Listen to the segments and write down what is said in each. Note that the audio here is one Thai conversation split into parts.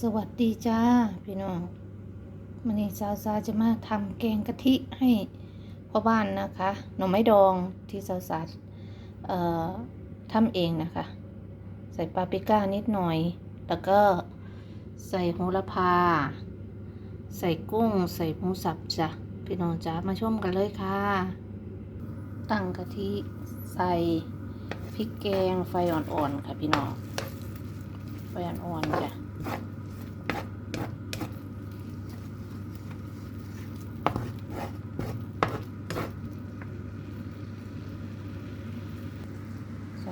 สวัสดีจ้าพี่น้องวันนี้สาวสาจะมาทำแกงกะทิให้พ่อบ้านนะคะหน่อไม้ดองที่สาวสาทำเองนะคะ ใส่ปาปริก้านิดหน่อย แล้วก็ใส่โหระพา ใส่กุ้ง ใส่หมูสับจ้ะพี่น้องจ้ามาชมกันเลยค่ะ ตั้งกะทิใส่พริกแกงไฟอ่อนๆค่ะพี่น้องไฟอ่อนๆจ้ะ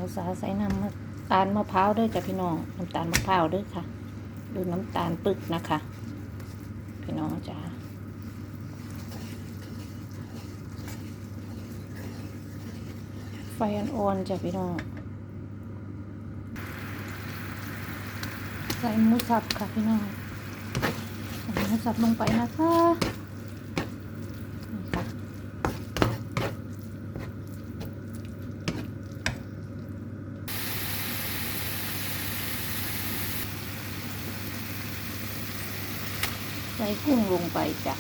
าวสาใส่น้ำตาลมะพร้าวด้วยจ้ะพี่น้องน้ำตาลมะพร้าวด้วยค่ะดูน้ำตาลปึกนะคะ พี่น้องจ้าไฟอ่อนๆจ้ะพี่น้องใส่หมูสับค่ะพี่น้องใส่หมูสับลงไปนะคะ ส่กุ้งลงไปจ้ะ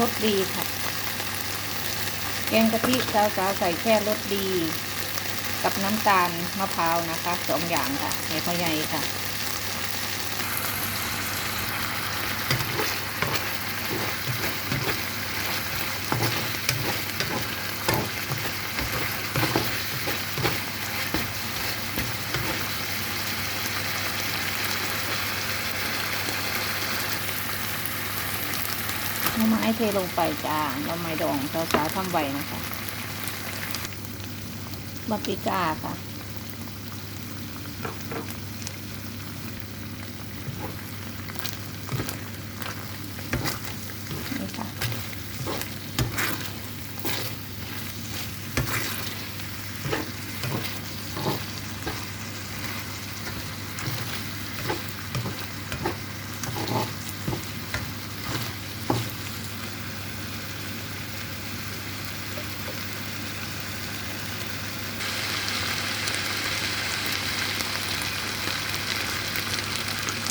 รสดีค่ะ แกงกะทิสาวๆใส่แค่รสดี กับน้ำตาลมะพร้าวนะคะสองอย่างค่ะในพ่อใหญ่ค่ะหน่อไม้เทลงไปจ้าหน่อไม้ดองสาวๆทำไว้นะคะ บาปิก้าค่ะ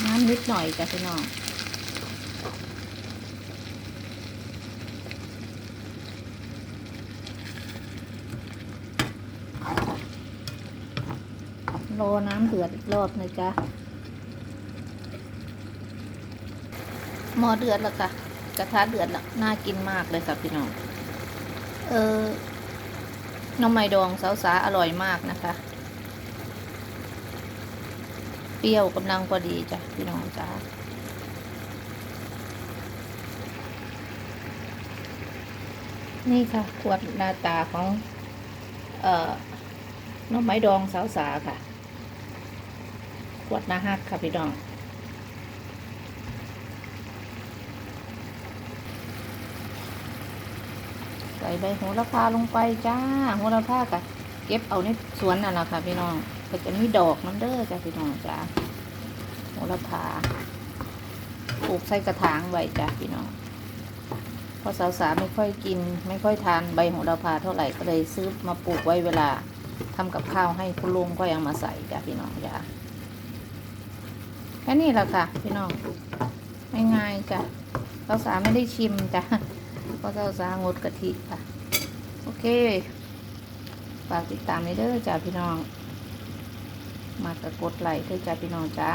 น้ำนิดหน่อยจ้ะพี่น้องรอน้ำเดือดอีกรอบนะจ๊ะหม้อเดือดแล้วค่ะกระทะเดือดแล้วน่ากินมากเลยค่ะพี่น้อง เออน้ำไม้ดองสาวสาอร่อยมากนะคะ เปรี้ยวกำลังพอดีจ้ะพี่น้องจ้านี่ค่ะ ขวดหน้าตาของ เอ่อน้องไม้ดองสาวสาค่ะ ขวดหน้าฮักค่ะพี่น้องใส่ใบโหระพาลงไปจ้าโหระพาค่ะ เก็บเอาในสวนนั่นแหละค่ะพี่น้อง ก็จะมีดอกน้ำเด้อจ้ะพี่น้องจ้าโหระพาปลูกใส่กระถางไว้จ้ะพี่น้องเพราะสาวๆไม่ค่อยกิน ไม่ค่อยทานใบโหระพาเท่าไหร่ก็เลยซื้อมาปลูกไว้เวลาทำกับข้าวให้คุณลุงก็ยังมาใส่จ้ะพี่น้องจ้าแค่นี้แหละค่ะ พี่น้องง่ายๆจ้ะสาวๆไม่ได้ชิมจ้ะเพราะสาวๆงดกะทิค่ะ โอเคฝากติดตามในเด้อจ้าพี่น้อง มากกกดไลค์เด้อจ้าพี่น้องจ้า